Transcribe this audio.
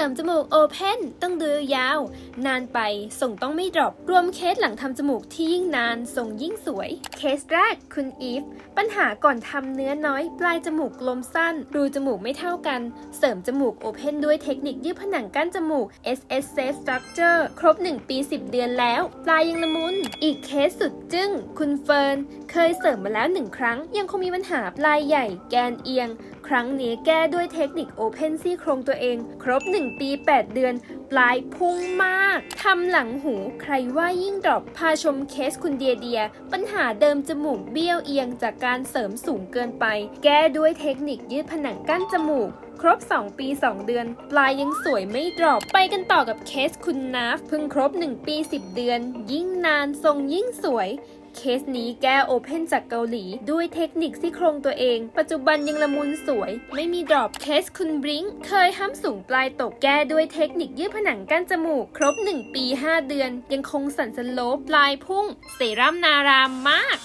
ริมจมูกโอเพนต้องดูยาว นานไปส่งต้องไม่ดรอปรวมเคสหลังทำจมูกที่ยิ่งนานส่งยิ่งสวย เคสแรกคุณอีฟ ปัญหาก่อนทำเนื้อน้อย ปลายจมูกกลมสั้น รูจมูกไม่เท่ากัน เสริมจมูกโอเพนด้วยเทคนิคยืดผนังกั้นจมูก SS Safe Structure ครบ 1 ปี 10 เดือนแล้ว ปลายยังละมุน อีกเคสสุดจึ้ง คุณเฟิร์น เคยเสริมมาแล้วหนึ่งครั้ง ยังคงมีปัญหาปลายใหญ่แกนเอียง ครั้งนี้แก้ด้วยเทคนิคโอเพนซี่โครงตัวเอง ครบ 1 ปี 8 เดือน ปลายพุ่งมากทำหลังหูใครว่ายิ่งดรอปพาชมเคสคุณเดียเดีย ปัญหาเดิมจมูกเบี้ยวเอียงจากการเสริมสูงเกินไป แก้ด้วยเทคนิคยืดผนังกั้นจมูกครบ 2 ปี 2 เดือน ปลายยังสวยไม่ดรอป ไปกันต่อกับเคสคุณนาฟเพิ่งครบ 1 ปี 10 เดือน ยิ่งนานทรงยิ่งสวย เคสนี้แก้โอเพนจากเกาหลี ด้วยเทคนิคซี่โครงตัวเอง ปัจจุบันยังละมุนสวย ไม่มีดรอปเคสคุณบริงเคยห้ามสูงปลายตกแก้ด้วยเทคนิคยืดผนังกั้นจมูก ครบ 1 ปี 5 เดือน ยังคงสันสโลปปลายพุ่ง เซรั่มนารามมาก